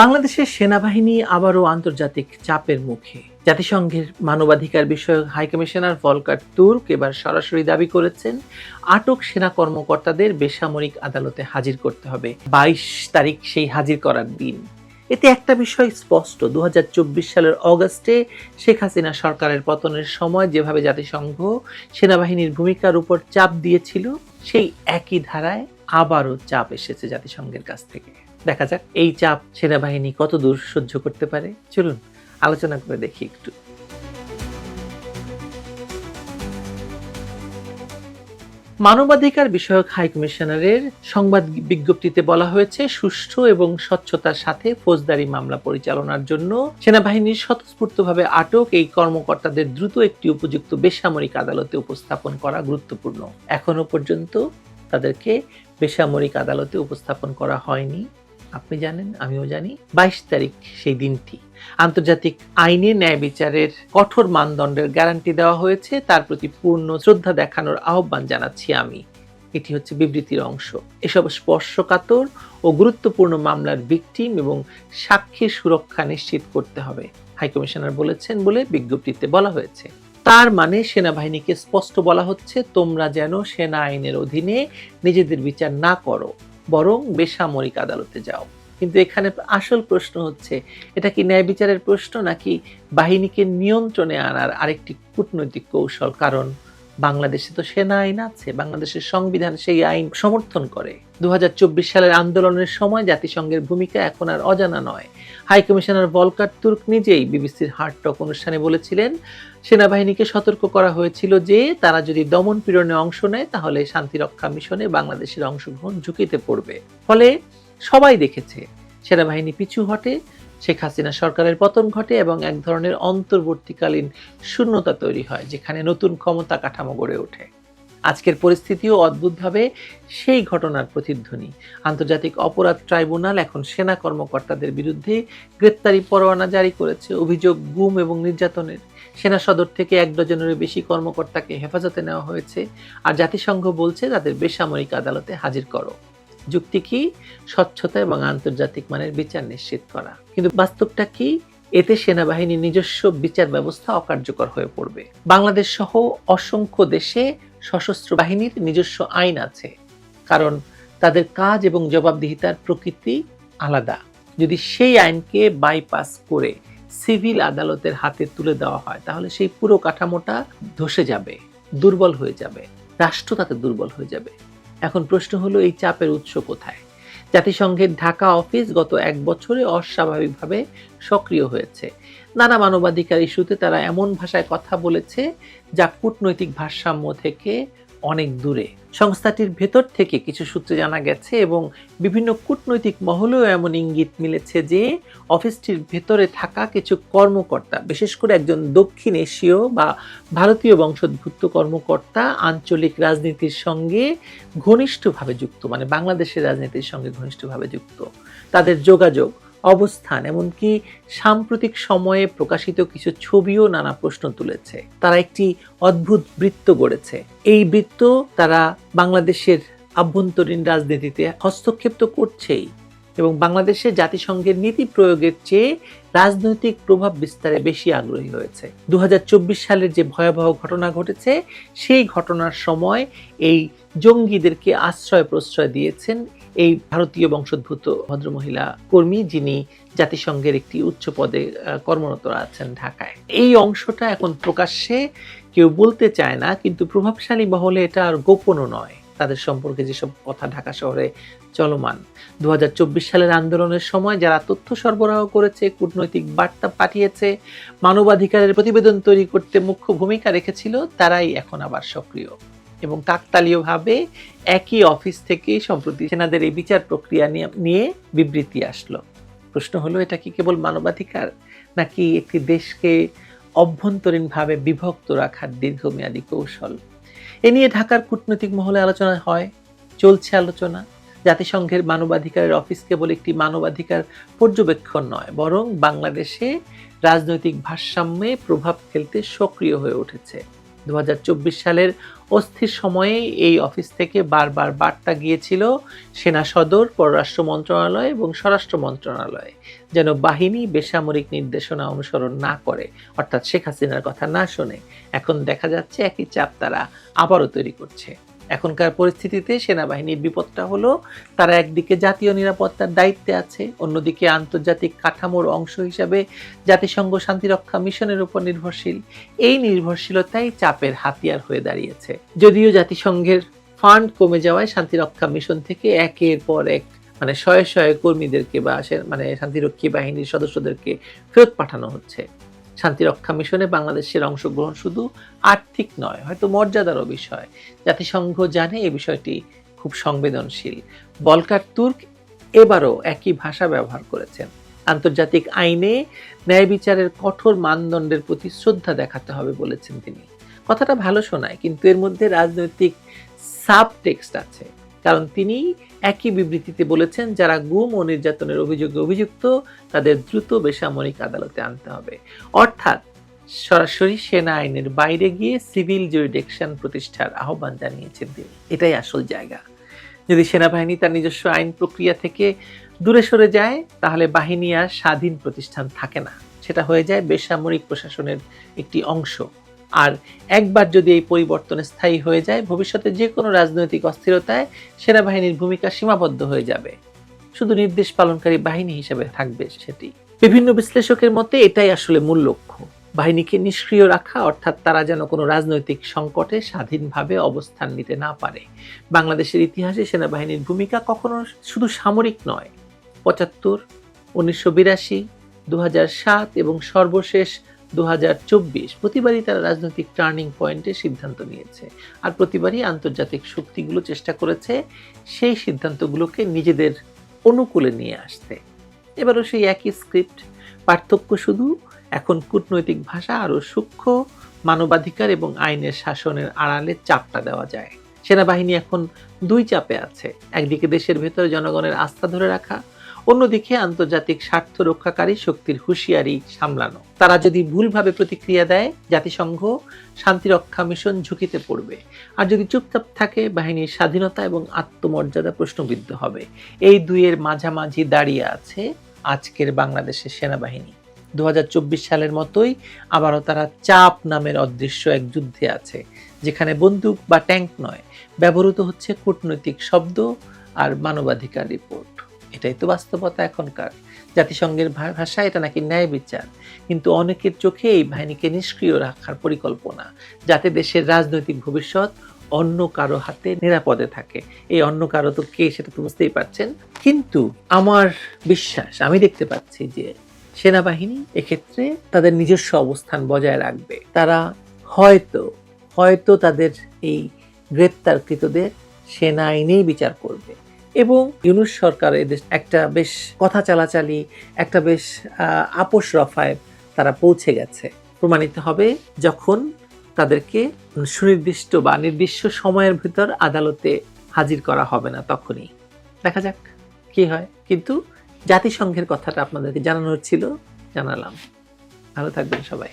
বাংলাদেশের সেনাবাহিনী আবারও আন্তর্জাতিক চাপের মুখে। জাতিসংঘের মানবাধিকার বিষয়ক হাইকমিশনার ভলকার তুর্ক এবার সরাসরি দাবি করেছেন, আটক সেনা কর্মকর্তাদের বেসামরিক আদালতে হাজির করতে হবে। বাইশ তারিখ সেই হাজির করার দিন। এতে একটা বিষয় স্পষ্ট দু হাজার চব্বিশ সালের অগস্টে শেখ হাসিনা সরকারের পতনের সময় যেভাবে জাতিসংঘ সেনাবাহিনীর ভূমিকার উপর চাপ দিয়েছিল, সেই একই ধারায় আবারও চাপ এসেছে জাতিসংঘের কাছ থেকে। দেখা যাক এই চাপ সেনাবাহিনী কত দূর সহ্য করতে পারে। চলুন, আলোচনা করে দেখি একটু। মানবাধিকার বিষয়ক হাই কমিশনারের সংবাদ বিজ্ঞপ্তিতে বলা হয়েছে, সুষ্ঠু এবং স্বচ্ছতার সাথে ফৌজদারি মামলা পরিচালনার জন্য সেনাবাহিনীর স্বতঃস্ফূর্তভাবে আটক। এই কর্মকর্তাদের দ্রুত একটি উপযুক্ত বেসামরিক আদালতে উপস্থাপন করা গুরুত্বপূর্ণ। এখনও পর্যন্ত তাদেরকে বেসামরিক আদালতে উপস্থাপন করা হয়নি। আপনি জানেন, আমিও জানি। বাইশ তারিখ সেই দিনটি। আন্তর্জাতিক আইনে ন্যায় বিচারের কঠোর মানদণ্ডের গ্যারান্টি দেওয়া হয়েছে। তার প্রতি পূর্ণ শ্রদ্ধা দেখানোর আহ্বান জানাচ্ছি আমি। এটি হচ্ছে বিবৃতির অংশ। এসব স্পর্শকাতর ও গুরুত্বপূর্ণ মামলার ভিকটিম এবং সাক্ষীর সুরক্ষা নিশ্চিত করতে হবে হাইকমিশনার বলেছেন বলে বিজ্ঞপ্তিতে বলা হয়েছে। তার মানে সেনাবাহিনীকে স্পষ্ট বলা হচ্ছে, তোমরা যেন সেনা আইনের অধীনে নিজেদের বিচার না করো। বরং বেসামরিক আদালতে যাও। কিন্তু এখানে আসল প্রশ্ন হচ্ছে, এটা কি ন্যায় বিচারের প্রশ্ন নাকি বাহিনীকে নিয়ন্ত্রণে আনার আরেকটি কূটনৈতিক কৌশল? কারণ বাংলাদেশে তো সেনা আইন আছে, বাংলাদেশের সংবিধান সেই আইন সমর্থন করে। দু হাজার চব্বিশ সালের আন্দোলনের সময় জাতিসংঘের ভূমিকা এখন আর অজানা নয়। হাই কমিশনার ভলকার তুর্ক নিজেই বিবিসির হার্ট টক অনুষ্ঠানে বলেছিলেন সেনাবাহিনীকে সতর্ক করা হয়েছিল যে, তারা যদি দমন পীড়নে অংশ নেয়, তাহলে শান্তিরক্ষা মিশনে বাংলাদেশের অংশগ্রহণ ঝুঁকিতে পড়বে। ফলে সবাই দেখেছে, সেনাবাহিনী পিছু হটে, শেখ হাসিনা সরকারের পতন ঘটে এবং এক ধরনের অন্তর্বর্তীকালীন শূন্যতা তৈরি হয়, যেখানে নতুন ক্ষমতা কাঠামো গড়ে ওঠে। আজকের পরিস্থিতিও অদ্ভুতভাবে সেই ঘটনার প্রতিধ্বনি। আন্তর্জাতিক অপরাধ ট্রাইব্যুনাল এখন সেনা কর্মকর্তাদের বিরুদ্ধে গ্রেপ্তারি পরোয়ানা জারি করেছে। অভিযোগ গুম এবং নির্যাতনের। সেনা সদর থেকে এক ডজনেরও বেশি কর্মকর্তাকে হেফাজতে নেওয়া হয়েছে। আর জাতিসংঘ বলছে তাদের বেসামরিক আদালতে হাজির করো। যুক্তি কি? স্বচ্ছতা এবং আন্তর্জাতিক মানের বিচার নিশ্চিত করা। কিন্তু বাস্তবটা কি? এতে সেনাবাহিনীর নিজস্ব বিচার ব্যবস্থা অকার্যকর হয়ে পড়বে। বাংলাদেশ সহ অসংখ্য দেশে সশস্ত্র বাহিনীর নিজস্ব আইন আছে, কারণ তাদের কাজ এবং জবাবদিহিতার প্রকৃতি আলাদা। যদি সেই আইনকে বাইপাস করে সিভিল আদালতের হাতে তুলে দেওয়া হয়, তাহলে সেই পুরো কাঠামোটা ধসে যাবে, দুর্বল হয়ে যাবে, রাষ্ট্র তাতে দুর্বল হয়ে যাবে। এখন প্রশ্ন হলো, এই চাপের উৎস কোথায়? জাতিসংঘের ঢাকা অফিস গত এক বছরে অস্বাভাবিকভাবে সক্রিয় হয়েছে। নানা মানবাধিকার ইস্যুতে তারা এমন ভাষায় কথা বলেছে যা কূটনৈতিক ভারসাম্য থেকে অনেক দূরে। সংস্থাটির ভেতর থেকে কিছু সূত্রে জানা গেছে এবং বিভিন্ন কূটনৈতিক মহলেও এমন ইঙ্গিত মিলেছে যে অফিসটির ভেতরে থাকা কিছু কর্মকর্তা, বিশেষ করে একজন দক্ষিণ এশীয় বা ভারতীয় বংশোদ্ভূত কর্মকর্তা, আঞ্চলিক রাজনীতির সঙ্গে ঘনিষ্ঠভাবে যুক্ত মানে বাংলাদেশের রাজনীতির সঙ্গে ঘনিষ্ঠভাবে যুক্ত। তাদের যোগাযোগ অবস্থান, এমনকি সাম্প্রতিক সময়ে প্রকাশিত কিছু ছবিও নানা প্রশ্ন তুলেছে। তারা একটি অদ্ভুত বৃত্ত গড়েছে। এই বৃত্ত তারা বাংলাদেশের আভ্যন্তরীণ রাজনীতিতে হস্তক্ষেপ তো করছেই এবং বাংলাদেশে জাতিসংঘের নীতি প্রয়োগের চেয়ে রাজনৈতিক প্রভাব বিস্তারে বেশি আগ্রহী হয়েছে। দু হাজার চব্বিশ সালের যে ভয়াবহ ঘটনা ঘটেছে, সেই ঘটনার সময় এই জঙ্গিদেরকে আশ্রয় প্রশ্রয় দিয়েছেন এই ভারতীয় বংশোদ্ভূত ভদ্রমহিলা কর্মী যিনি জাতিসংঘের একটি উচ্চ পদে কর্মরত আছেন ঢাকায়। এই অংশটা এখন প্রকাশ্যে কেউ বলতে চায় না, কিন্তু প্রভাবশালী মহলে এটা আর গোপনও নয়। তাদের সম্পর্কে যেসব কথা ঢাকা শহরে চলমান। দু হাজার চব্বিশ সালের আন্দোলনের সময় যারা তথ্য সরবরাহ করেছে, কূটনৈতিক বার্তা পাঠিয়েছে, মানবাধিকারের প্রতিবেদন তৈরি করতে মুখ্য ভূমিকা রেখেছিল, তারাই এখন আবার সক্রিয়। এবং কাকতালীয়ভাবে একই অফিস থেকে সম্প্রতি সেনাদের এই বিচার প্রক্রিয়া নিয়ে- বিবৃতি আসলো। প্রশ্ন হলো, এটা কি কেবল মানবাধিকার, নাকি একটি দেশকে অভ্যন্তরীণভাবে বিভক্ত রাখার দীর্ঘমেয়াদী কৌশল? এ নিয়ে ঢাকার কূটনৈতিক মহলে আলোচনা হয়, চলছে আলোচনা। জাতিসংঘের মানবাধিকারের অফিস কেবল একটি মানবাধিকার পর্যবেক্ষণ নয়, বরং বাংলাদেশে রাজনৈতিক ভারসাম্যে প্রভাব ফেলতে সক্রিয় হয়ে উঠেছে। দু হাজার চব্বিশ সালের অস্থির সময়ে এই অফিস থেকে বারবার বার্তা গিয়েছিল সেনা সদর, পররাষ্ট্র মন্ত্রণালয় এবং স্বরাষ্ট্র মন্ত্রণালয় যেন বাহিনী বেসামরিক নির্দেশনা অনুসরণ না করে, অর্থাৎ শেখ হাসিনার কথা না শোনে। এখন দেখা যাচ্ছে একই চাপ তারা আবারও তৈরি করছে। এখনকার পরিস্থিতিতে সেনাবাহিনীর বিপদটা হলো তারা একদিকে জাতীয় নিরাপত্তার দায়িত্বে আছে, অন্যদিকে আন্তর্জাতিক কাঠামোর অংশ হিসাবে জাতিসংঘ শান্তিরক্ষা মিশনের উপর নির্ভরশীল। এই নির্ভরশীলতাই চাপের হাতিয়ার হয়ে দাঁড়িয়েছে। যদিও জাতিসংঘের ফান্ড কমে যাওয়ায় শান্তিরক্ষা মিশন থেকে একের পর এক মানে শয়ে শয়ে কর্মীদেরকে বা মানে শান্তিরক্ষী বাহিনীর সদস্যদেরকে ফেরত পাঠানো হচ্ছে। শান্তিরক্ষা মিশনে বাংলাদেশের অংশগ্রহণ শুধু আর্থিক নয়, হয়তো মর্যাদারও বিষয়। জাতিসংঘ জানে এই বিষয়টি খুব সংবেদনশীল। বলকার তুর্ক এবারও একই ভাষা ব্যবহার করেছেন। আন্তর্জাতিক আইনে ন্যায় বিচারের কঠোর মানদণ্ডের প্রতি শ্রদ্ধা দেখাতে হবে বলেছেন তিনি। কথাটা ভালো শোনায়, কিন্তু এর মধ্যে রাজনৈতিক সাব টেক্সট আছে। কারণ তিনি একই বিবৃতিতে বলেছেন, যারা গুম ও নির্যাতনের অভিযোগে অভিযুক্ত, তাদের দ্রুত বেসামরিক আদালতে আনতে হবে। অর্থাৎ সরাসরি সেনা আইনের বাইরে গিয়ে সিভিল জুরিডিকশন প্রতিষ্ঠার আহ্বান জানিয়েছেন তিনি। এটাই আসল জায়গা। যদি সেনাবাহিনী তার নিজস্ব আইন প্রক্রিয়া থেকে দূরে সরে যায়, তাহলে বাহিনী আর স্বাধীন প্রতিষ্ঠান থাকে না। সেটা হয়ে যায় বেসামরিক প্রশাসনের একটি অংশ। আর একবার যদি এই পরিবর্তন স্থায়ী হয়ে যায়, ভবিষ্যতে যে কোনো রাজনৈতিক অস্থিরতায় সেনাবাহিনীর ভূমিকা সীমাবদ্ধ হয়ে যাবে। শুধু নির্দেশ পালনকারী বাহিনী হিসেবে থাকবে সেটি। বিভিন্ন বিশ্লেষকের মতে এটাই আসলে মূল লক্ষ্য। বাহিনীকে নিষ্ক্রিয় রাখা, অর্থাৎ তারা যেন কোনো রাজনৈতিক সংকটে স্বাধীনভাবে অবস্থান নিতে না পারে। বাংলাদেশের ইতিহাসে সেনাবাহিনীর ভূমিকা কখনো শুধু সামরিক নয়। পঁচাত্তর, উনিশশো বিরাশি দু এবং সর্বশেষ দু হাজার চব্বিশ। প্রতিবারই তারা রাজনৈতিক টার্নিং পয়েন্টে সিদ্ধান্ত নিয়েছে। আর প্রতিবারই আন্তর্জাতিক শক্তিগুলো চেষ্টা করেছে সেই সিদ্ধান্তগুলোকে নিজেদের অনুকূলে নিয়ে আসতে। এবারও সেই একই স্ক্রিপ্ট। পার্থক্য শুধু এখন কূটনৈতিক ভাষা আরও সূক্ষ্ম, মানবাধিকার এবং আইনের শাসনের আড়ালে চাপটা দেওয়া যায়। সেনাবাহিনী এখন দুই চাপে আছে। একদিকে দেশের ভেতরে জনগণের আস্থা ধরে রাখা অন্যদিকে আন্তর্জাতিক স্বার্থ রক্ষাকারী শক্তির হুঁশিয়ারি সামলানো। তারা যদি ভুলভাবে প্রতিক্রিয়া দেয়, জাতিসংঘ শান্তিরক্ষা মিশন ঝুঁকিতে পড়বে। আর যদি চুপচাপ থাকে, বাহিনীর স্বাধীনতা এবং আত্মমর্যাদা প্রশ্নবিদ্ধ হবে। এই দুইয়ের মাঝামাঝি দাঁড়িয়ে আছে আজকের বাংলাদেশের সেনাবাহিনী। দু হাজার চব্বিশ সালের মতোই আবারও তারা চাপ নামের অদৃশ্য এক যুদ্ধে আছে, যেখানে বন্দুক বা ট্যাঙ্ক নয়, ব্যবহৃত হচ্ছে কূটনৈতিক শব্দ আর মানবাধিকার রিপোর্ট। এটাই তো বাস্তবতা এখনকার। জাতিসংঘের ভা- ভাষায় এটা নাকি ন্যায় বিচার। কিন্তু অনেকের চোখে এই বাহিনীকে নিষ্ক্রিয় রাখার পরিকল্পনা, যাতে দেশের রাজনৈতিক ভবিষ্যৎ অন্য কারও হাতে নিরাপদে থাকে। এই অন্য কারও তো কে সেটা তো বুঝতেই পারছেন। কিন্তু আমার বিশ্বাস, আমি দেখতে পাচ্ছি যে সেনাবাহিনী এক্ষেত্রে তাদের নিজস্ব অবস্থান বজায় রাখবে। তারা হয়তো হয়তো তাদের এই গ্রেপ্তারকৃতদের সেনা আইনেই বিচার করবে। এবং ইউনুস সরকার এদের একটা বেশ কথা চালাচালি, একটা বেশ আপোষ রফায় তারা পৌঁছে গেছে। প্রমাণিত হবে যখন তাদেরকে সুনির্দিষ্ট বা নির্দিষ্ট সময়ের ভিতর আদালতে হাজির করা হবে না তখনই। দেখা যাক কি হয়। কিন্তু জাতিসংঘের কথাটা আপনাদেরকে জানানোর ছিল, জানালাম। ভালো থাকবেন সবাই।